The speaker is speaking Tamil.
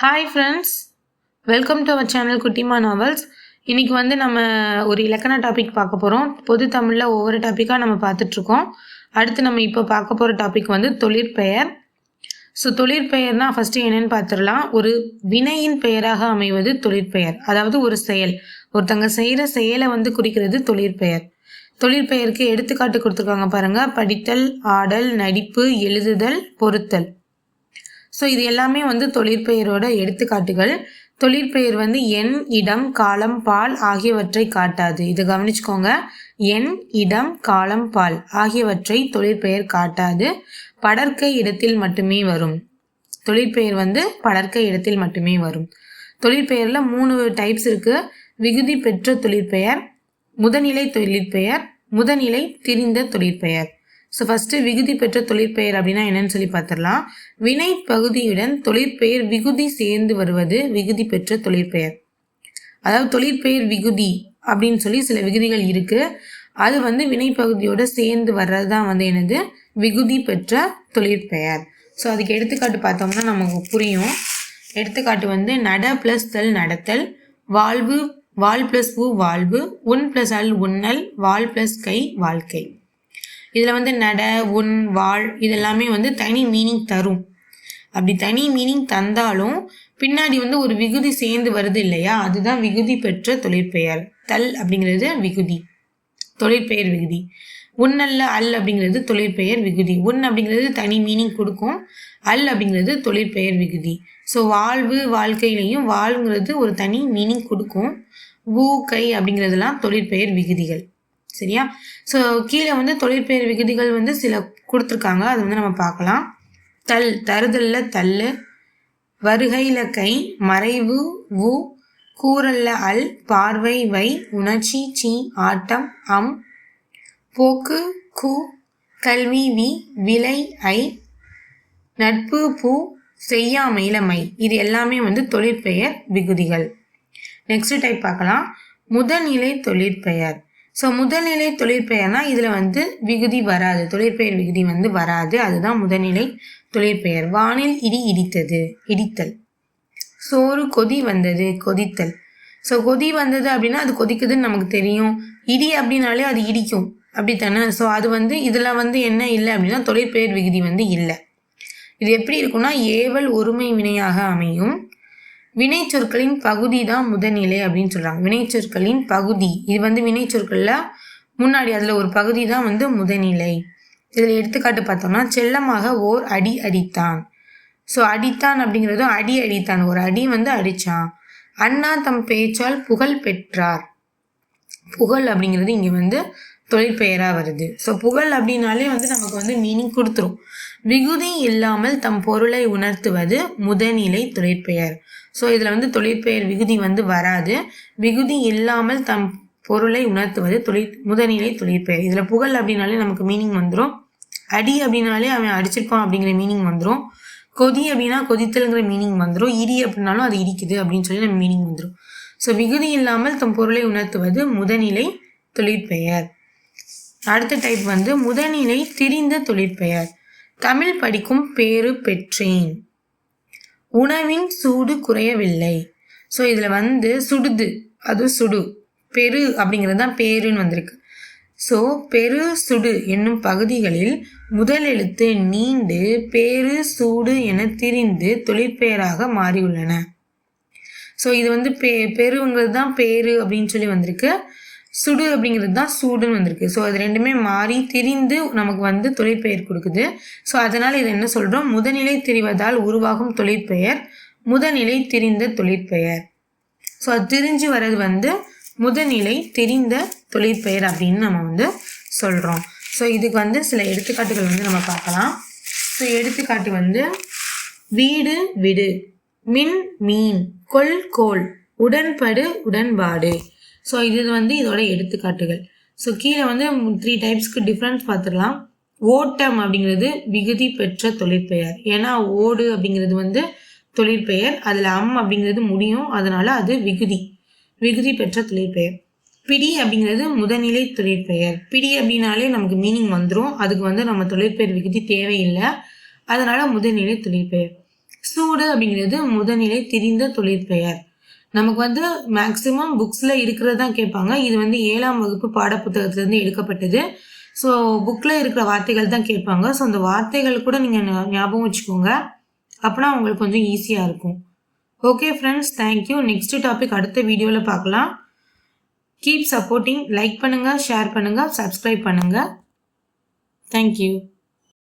Hi friends welcome to our channel Kuttima novels இன்றைக்கி வந்து நம்ம ஒரு இலக்கண டாபிக் பார்க்க போகிறோம் பொது தமிழில் ஒவ்வொரு டாப்பிக்காக நம்ம பார்த்துட்ருக்கோம் அடுத்து நம்ம இப்போ பார்க்க போகிற டாபிக் வந்து தொழிற்பெயர். ஸோ தொழிற்பெயர்னால் ஃபஸ்ட்டு என்னென்னு பார்த்துடலாம். ஒரு வினையின் பெயராக அமைவது தொழிற்பெயர். அதாவது ஒரு செயல். ஒருத்தங்க செய்கிற செயலை வந்து குறிக்கிறது தொழிற்பெயர். தொழிற்பெயருக்கு எடுத்துக்காட்டு கொடுத்துருக்காங்க பாருங்கள் படித்தல் ஆடல் நடிப்பு எழுதுதல் பொருத்தல். ஸோ இது எல்லாமே வந்து தொழிற்பெயரோட எடுத்துக்காட்டுகள். தொழிற்பெயர் வந்து எண் இடம் காலம் பால் ஆகியவற்றை காட்டாது. இதை கவனிச்சுக்கோங்க. எண் இடம் காலம் பால் ஆகியவற்றை தொழிற்பெயர் காட்டாது. படற்கை இடத்தில் மட்டுமே வரும். தொழிற்பெயர் வந்து படற்கை இடத்தில் மட்டுமே வரும். தொழிற்பெயரில் மூணு டைப்ஸ் இருக்குது விகுதி பெற்ற தொழிற்பெயர் முதநிலை தொழிற்பெயர் முதநிலை திரிந்த தொழிற்பெயர். ஸோ ஃபஸ்ட்டு விகுதி பெற்ற தொழிற்பெயர் அப்படின்னா என்னன்னு சொல்லி பார்த்துடலாம். வினை பகுதியுடன் தொழிற்பெயர் விகுதி சேர்ந்து வருவது விகுதி பெற்ற தொழிற்பெயர். அதாவது தொழிற்பெயர் விகுதி அப்படின்னு சொல்லி சில விகுதிகள் இருக்குது அது வந்து வினைப்பகுதியோடு சேர்ந்து வர்றது தான் வந்து எனது விகுதி பெற்ற தொழிற்பெயர். ஸோ அதுக்கு எடுத்துக்காட்டு பார்த்தோம்னா நமக்கு புரியும். எடுத்துக்காட்டு வந்து நட ப்ளஸ் தல் நடத்தல் வாழ்வு வால் ப்ளஸ் உ வாழ்வு உன் ப்ளஸ் அல் உன்னல் வால் ப்ளஸ் கை வாழ்க்கை. இதில் வந்து நட உன் வாழ் இதெல்லாமே வந்து தனி மீனிங் தரும். அப்படி தனி மீனிங் தந்தாலும் பின்னாடி வந்து ஒரு விகுதி சேர்ந்து வருது இல்லையா? அதுதான் விகுதி பெற்ற தொழிற்பெயர். தல் அப்படிங்கிறது விகுதி. தொழிற்பெயர் விகுதி. உன்னல்ல அல் அப்படிங்கிறது தொழிற்பெயர் விகுதி. உன் அப்படிங்கிறது தனி மீனிங் கொடுக்கும். அல் அப்படிங்கிறது தொழிற்பெயர் விகுதி. ஸோ வாழ்வு வாழ்க்கையிலையும் வாழ்ங்கிறது ஒரு தனி மீனிங் கொடுக்கும். ஊ கை அப்படிங்கிறதுலாம் தொழிற்பெயர் விகுதிகள். சரியா? ஸோ கீழே வந்து தொழிற்பெயர் விகுதிகள் வந்து சில கொடுத்துருக்காங்க. அது வந்து நம்ம பார்க்கலாம். தல் தருதல்ல தள்ளு வருகையில் கை மறைவு உ கூறல்ல அல் பார்வை வை உணர்ச்சி சி ஆட்டம் அம் போக்கு கு கல்வி வி விலை ஐ நட்பு பூ செய்யாமையில மை. இது எல்லாமே வந்து தொழிற்பெயர் விகுதிகள். நெக்ஸ்ட் டைப் பார்க்கலாம். முதல்நிலை தொழிற்பெயர். ஸோ முதல்நிலை தொழிற்பெயர்னா இதில் வந்து விகுதி வராது. தொழிற்பெயர் விகுதி வந்து வராது. அதுதான் முதல்நிலை தொழிற்பெயர். வானில் இடி இடித்தது இடித்தல். சோறு கொதி வந்தது கொதித்தல். ஸோ கொதி வந்தது அப்படின்னா அது கொதிக்குதுன்னு நமக்கு தெரியும். இடி அப்படின்னாலே அது இடிக்கும். அப்படித்தானே? ஸோ அது வந்து இதில் வந்து என்ன இல்லை அப்படின்னா தொழிற்பெயர் விகுதி வந்து இல்லை. இது எப்படி இருக்கும்னா ஏவல் ஒருமை வினையாக அமையும். வினைச்சொற்களின் பகுதி தான் முதநிலை அப்படின்னு சொல்கிறாங்க வினைச்சொற்களின் பகுதி. இது வந்து வினைச்சொற்களில் முன்னாடி அதில் ஒரு பகுதி தான் வந்து முதநிலை இதில் எடுத்துக்காட்டு பார்த்தோம்னா செல்லமாக ஓர் அடி அடித்தான். ஸோ அடித்தான் அப்படிங்கிறதும் அடி அடித்தான். ஒரு அடி வந்து அடித்தான் அண்ணா தம் பேச்சால் புகழ் பெற்றார். புகழ் அப்படிங்கிறது இங்கே வந்து தொழிற்பெயராக வருது. ஸோ புகழ் அப்படின்னாலே வந்து நமக்கு வந்து மீனிங் கொடுத்துரும். விகுதி இல்லாமல் தம் பொருளை உணர்த்துவது முதநிலை தொழிற்பெயர். ஸோ இதில் வந்து தொழிற்பெயர் விகுதி வந்து வராது. விகுதி இல்லாமல் தம் பொருளை உணர்த்துவது தொழில் முதநிலை தொழிற்பெயர். இதில் புகழ் அப்படின்னாலே நமக்கு மீனிங் வந்துடும் அடி அப்படின்னாலே அவன் அடிச்சிருப்பான் அப்படிங்கிற மீனிங் வந்துடும் கொதி அப்படின்னா கொதித்தல்ங்கிற மீனிங் வந்துடும் இடி அப்படின்னாலும் அது இடிக்குது அப்படின்னு சொல்லி நம்ம மீனிங் வந்துடும் ஸோ விகுதி இல்லாமல் தம் பொருளை உணர்த்துவது முதநிலை தொழிற்பெயர். அடுத்த டைப் வந்து முதநிலை திரிந்த தொழிற்பெயர். தமிழ் படிக்கும் பேரு பெற்றேன். உணவின் சூடு குறையவில்லை. ஸோ இதில் வந்து சுடுது அது சுடு. பெரு அப்படிங்கிறது தான் பேருன்னு வந்திருக்கு. ஸோ பெரு சுடு என்னும் பகுதிகளில் முதல் எழுத்து நீண்டு பேரு சூடு என திரிந்து தொழிற்பெயராக மாறியுள்ளன. ஸோ இது வந்து பெ பெருங்கிறது தான் பேரு அப்படின்னு சொல்லி வந்திருக்கு. சுடு அப்படிங்கிறது தான் சூடுன்னு வந்திருக்கு. ஸோ அது ரெண்டுமே மாறி திரிந்து நமக்கு வந்து தொழிற்பெயர் கொடுக்குது. ஸோ அதனால் இது என்ன சொல்கிறோம் முதநிலை திரிவதால் உருவாகும் தொழிற்பெயர் முதநிலை திரிந்த தொழிற்பெயர் ஸோ அது திரிஞ்சு வர்றது வந்து முதநிலை தெரிந்த தொழிற்பெயர் அப்படின்னு நம்ம வந்து சொல்கிறோம் ஸோ இதுக்கு வந்து சில எடுத்துக்காட்டுகள் வந்து நம்ம பார்க்கலாம். ஸோ எடுத்துக்காட்டு வந்து வீடு விடு மின் மீன் கொல் கோல் உடன்படு உடன்பாடு. ஸோ இது வந்து இதோட எடுத்துக்காட்டுகள். ஸோ கீழே வந்து த்ரீ டைப்ஸ்க்கு டிஃப்ரென்ஸ் பார்த்துடலாம். ஓட்டம் அப்படிங்கிறது விகுதி பெற்ற தொழிற்பெயர். ஏன்னா ஓடு அப்படிங்கிறது வந்து தொழிற்பெயர். அதில் அம் அப்படிங்கிறது முடியும். அதனால் அது விகுதி. விகுதி பெற்ற தொழிற்பெயர். பிடி அப்படிங்கிறது முதநிலை தொழிற்பெயர். பிடி அப்படின்னாலே நமக்கு மீனிங் வந்துடும் அதுக்கு வந்து நம்ம தொழிற்பெயர் விகுதி தேவையில்லை. அதனால் முதநிலை தொழிற்பெயர். சூடு அப்படிங்கிறது முதநிலை திரிந்த தொழிற்பெயர். நமக்கு வந்து மேக்சிமம் புக்ஸில் இருக்கிறது தான் கேட்பாங்க. இது வந்து ஏழாம் வகுப்பு பாடப்புத்தகத்துலேருந்து எடுக்கப்பட்டது. ஸோ புக்கில் இருக்கிற வார்த்தைகள் தான் கேட்பாங்க. ஸோ அந்த வார்த்தைகள் கூட நீங்கள் ஞாபகம் வச்சுக்கோங்க. அப்போனா உங்களுக்கு கொஞ்சம் ஈஸியாக இருக்கும். Okay friends thank you next topic அடுத்த வீடியோவில் பார்க்கலாம் கீப் சப்போர்ட்டிங் லைக் பண்ணுங்கள் ஷேர் பண்ணுங்கள் சப்ஸ்கிரைப் பண்ணுங்கள் தேங்க்யூ